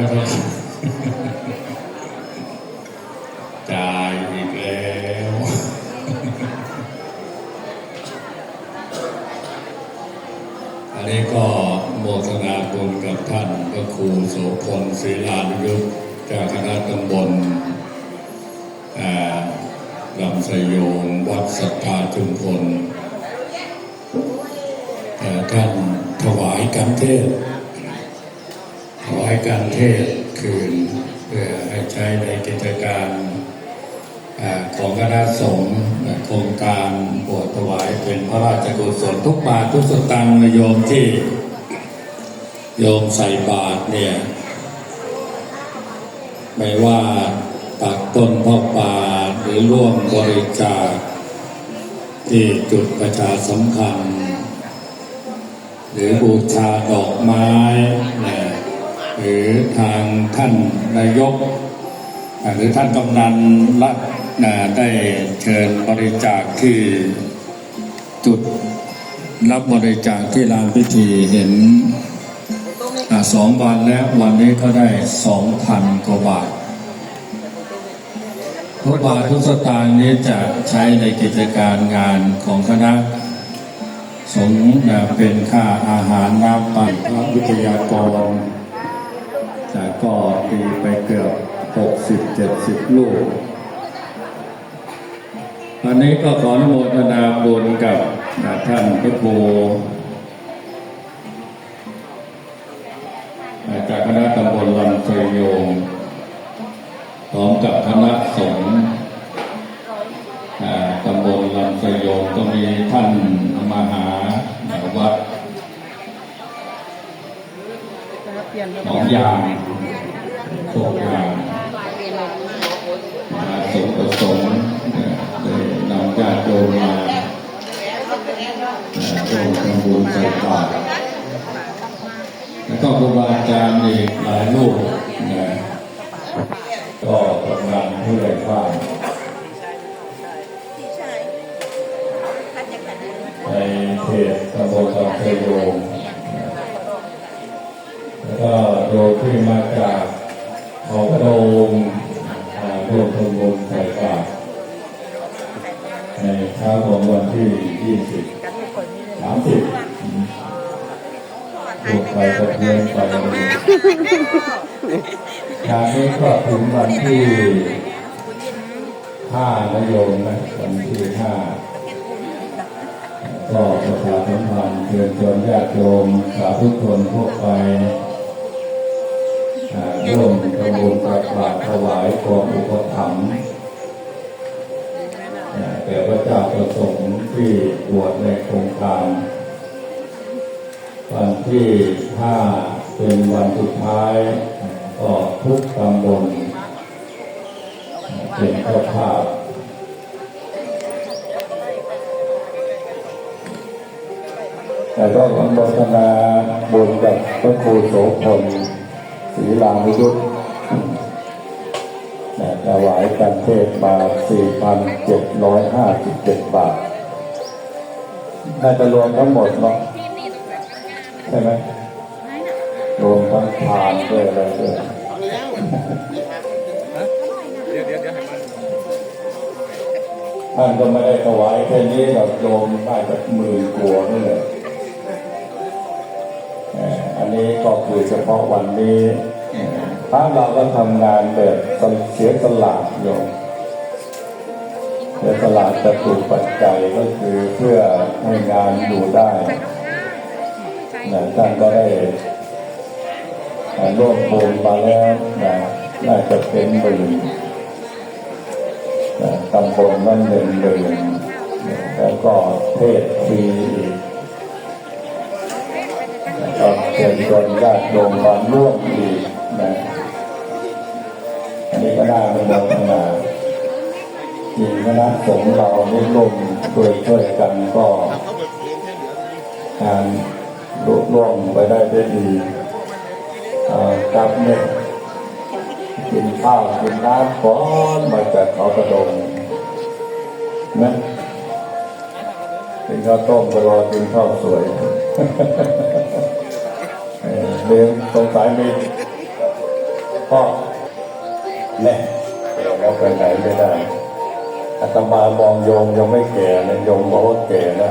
ก็ต้องจ่ายอีกแล้วอันนี้ก็โมทนาบุญกับท่านพระครูโสพลศรีลานุยุทธจากคณะตำบลลำสโยงวัดสัทธาจุมพลเอ่ท่านถวายการเทศ น์ถวายการเทศคืนเพื่อใช้ในกิจการอของคณะสงฆ์โครงการบวชถวายเป็นพระราชกุศลทุกบาททุกสตางค์นะโยมที่โยมใส่บาตรเนี่ย ไม่ว่าปักต้นพ่อป่าหรือร่วมบริจาคที่จุดประชาสำคัญ หรือบูชาดอกไม้นะ หรือทางท่านนายก หรือท่านกำนันรัฐนะได้เชิญบริจาคที่จุดรับบริจาคที่ลานพิธีเห็นสองวันแล้ววันนี้ก็ได้สองพันกว่าบาททุกบาททุกสตางค์นี้จะใช้ในกิจการงานของคณะสงฆ์เป็นค่าอาหารน้ำปั่นพระวิทยากร แต่ก็ตีไปเกือบหกสิบเจ็ดสิบลูกวันนี้ก็ขออนุโมทนาบุญกับอ่าท่านพระครูจากคณะตำบลลำไสโยงพร้อมกับคณะสงฆ์อ่าตำบลลำไสโยงก็มีท่านมหาวัด หนองยาง โคกยางมาสมประสงค์นำญาติโยมมาอ่าร่วมทำบุญใส่บาตรแล้วก็ครูบาอาจารย์อีกหลายรูปนะก็กำลังเพื่อว่าในเขตตำบลลำไยโย เช้าของวันที่20 30ถูกไปกระเทือนไปงานนี้ก็ถึงวันที่ห้านโยมนะวันที่ห้าก็ประชาสัมพันธ์เชิญชวนญาติโยมสาธุชนทั่วไปร่วมทำบุญตักบาตรถวายกองอุปถัมภ์ แก่พระเจ้าประสงค์ที่บวชในโครงการวันที่ห้าเป็นวันสุดท้ายก็ทุกตำบลเป็นเจ้าภาพแต่ก็ขอโมทนาบุญกับพระครูโสพลศรีลานุยุทธ ถวายกันเทศมา4,757 บาท น่าจะรวมทั้งหมดเนาะใช่ไหมรวมทั้งทานด้วยอะไรด้วยท่านก็ไม่ได้ถวายแค่นี้แบบโยมได้แบบหมื่นกว่านี่เลยเอออันนี้ก็คือเฉพาะวันนี้ พระเราก็ทำงานแบบเสียสละโยมเสียสละจะถูกปัจจัยก็คือเพื่อให้งานอยู่ได้นะท่านก็ได้ร่วมบุญมาแล้วนะน่าจะเป็นหมื่นะตำบลนั่นหนึ่งหมื่นแล้วก็เทศฟรีอีกก็เชิญชวนญาติโยมมาร่วมอีกนะ อันนี้ก็น่าเป็นลักษณะจริงคณะสงฆ์เราได้ร่วมช่วยช่วยกันก็การลุล่วงไปได้ด้วยดีเอ่อกับเนี่ยกินข้าวกินน้ำก่อนมาจากเขากระดงนะกินข้าวต้มก็รอกินข้าวสวยเลี้ยงสงสัยมีก็ แน่แก่แล้วไปไหนไม่ได้อาตมามองโยมยังไม่แก่เลยโยมบอกว่าแก่นะ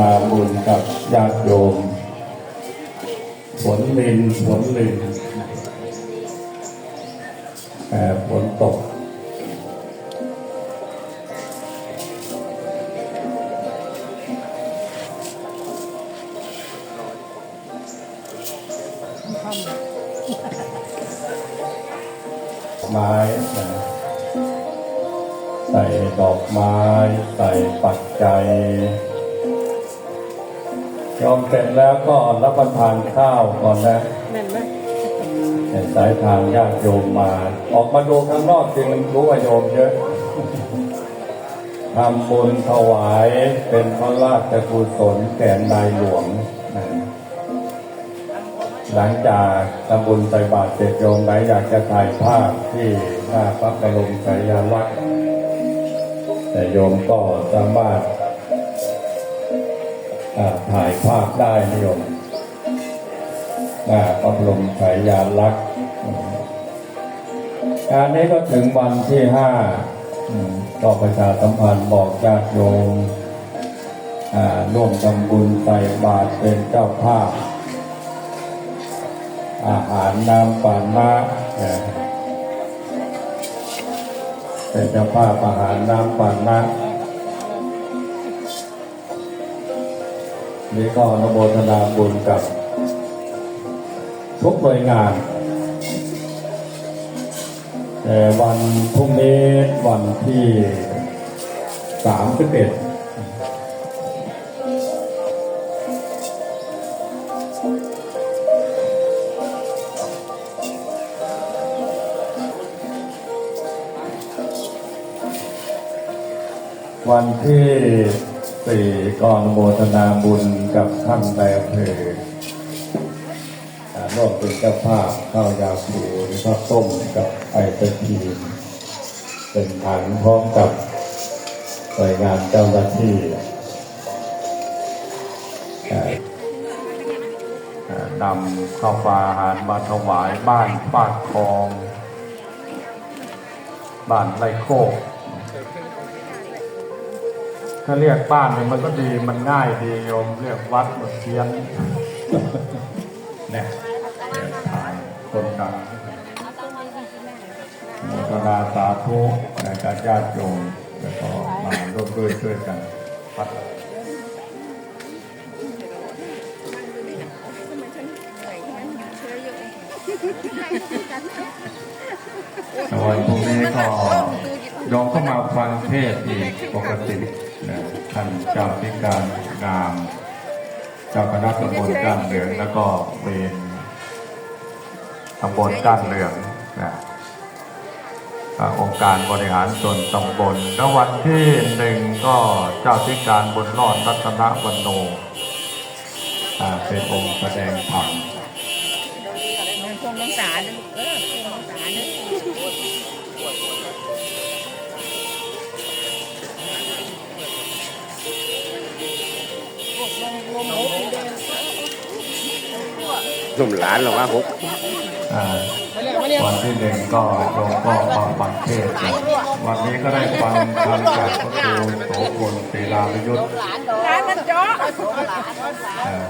นาบุญกับญาติโยมฝนลินฝนลินแต่ฝนตก ไม้ใส่ดอกไม้ ใส่ปัจจัย ยอมเสร็จแล้วก็รับประทานข้าวก่อนนะแม่นไหมเห็นสายทางญาติโยมมา ออกมาดูข้างนอกจึงรู้ว่าโยมเยอะทำบุญถวายเป็นพระราชกุศลแก่นายหลวงนะหลังจากทำบุญใส่บาตรเสร็จโยมไหนอยากจะถ่ายภาพที่หน้าพระบรมฉายาลักษณ์แต่โยมก็สามารถอ่า ถ่ายภาพได้นะโยมพระบรมฉายาลักษณ์งานนี้ก็ถึงวันที่ห้าอืมก็ประชาสัมพันธ์บอกญาติโยมร่วมทำบุญใส่บาตรเป็นเจ้าภาพ อาหารน้ำปานะเป็นเจ้าภาพอาหารน้ำปานะ นี่ก็นโมทนาบุญกับ ทุกหน่วยงาน แต่วันพรุ่งนี้วันที่สามสิบเอ็ดวันที่ สี่กอนโมทนาบุญกับท่านนายอำเภออ่าร่วมเป็นเจ้าภาพข้าวยาคูหรือข้าวต้มกับไอศครีมเป็นถังพร้อมกับหน่วยงานเจ้าหน้าที่อ่าอ่านำข้าวปลาอาหารมาถวายบ้านปากคลอง บ้านไรโคก ถ้าเรียกบ้านเนี่ยมันก็ดีมันง่ายดีโยมเรียกวัดหมดเทียนเนี่ยเดี๋ยวถ่ายคนดังโมทนาสาธุในการญาติโยมแล้วก็มาร่วมด้วยช่วยกันพัดแต่วันพรุ่งนี้ก็โยมก็มาฟังเทศอีกปกติ ท่านเจ้าธิการงามเจ้าคณะตำบลก้านเหลืองแล้วก็เวรตำบลก้านเหลืองนะองค์การบริหารส่วนตำบลแล้ววันที่หนึ่งก็เจ้าธิการบนรอดรัตนวันโนอ่าเป็นองค์แสดงธรรม สุ่มหลานหรอวะฮุกวันที่หนึ่งก็โยมก็ฟังฟังเทศนะวันนี้ก็ได้ฟังธรรมจากพระครูโสพลศีลาลยุทธร้านมันจาะเอ่อ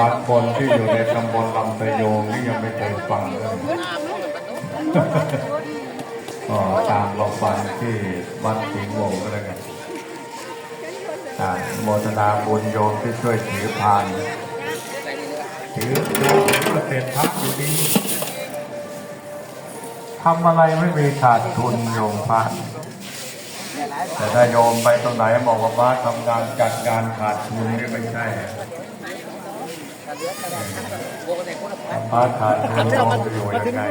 บางคนที่อยู่ในตำบลลำตะโยงนี่ยังไม่เคยฟังเลยก็ตามลงไปที่วัดสิงห์วงก็แล้วกันโมทนาบุญโยมที่ช่วยถือพานถือ เสร็จทักอยู่ดีทำอะไรไม่มีขาดทุนโยมพระแต่ถ้าโยมไปตรงไหนบอกว่าบ้านทำงานจัดการขาดทุนนี่ไม่ใช่บ้านขาดทุนโยมอยู่ยังไง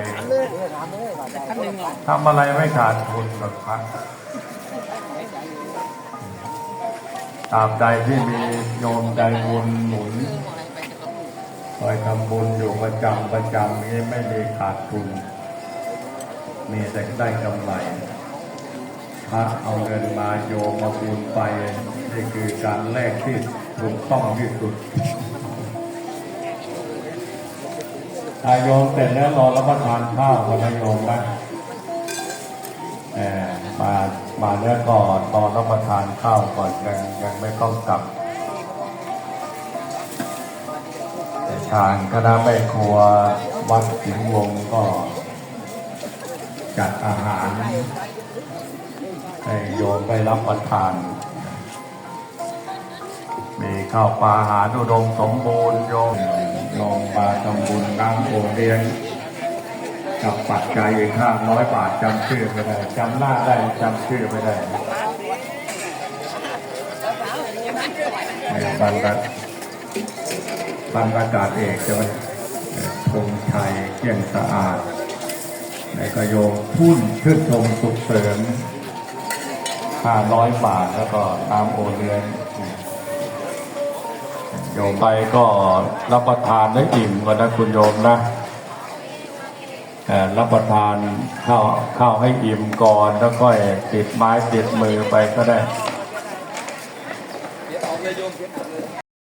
ทำอะไรไม่ขาดทุนหรอกพระตราบใดที่มีโยมใจบุญหนุน คอยทำบุญอยู่ประจำประจำนี้ไม่มีขาดทุน มีแต่ได้กำไรพระเอาเงินมาโยมมาบุญไป นี่คือการแลกที่ถูกต้องที่สุดถ้าโยมเสร็จแล้วรอรับประทานข้าวกันนะโยมนะมามาแล้วก่อนตอนรับประทานข้าวก่อนยังยังไม่ต้องกลับ ทางคณะแม่ครัววัดสิงห์วงศ์ก็จัดอาหารให้โยมไปรับประทาน มีข้าวปลาอาหารอุดมสมบูรณ์โยมโยมมาทำบุญน้ำโอเลี้ยงกับปัจจัยอีกห้าร้อยบาทจำชื่อไม่ได้จำหน้าได้จำชื่อไม่ได้ในบรรดา พันอากาศเอกใช่ไหมธงชัยเกี่ยงสะอาดในกระโยมพุ่นชื่นชมสุขเสริมห้าร้อยบาทแล้วก็ตามโอเรือนโยมไปก็รับประทานได้อิ่มกันนะคุณโยมนะรับประทานข้าวข้าวให้อิ่มก่อน แล้วค่อยติดไม้ติดมือไปก็ได้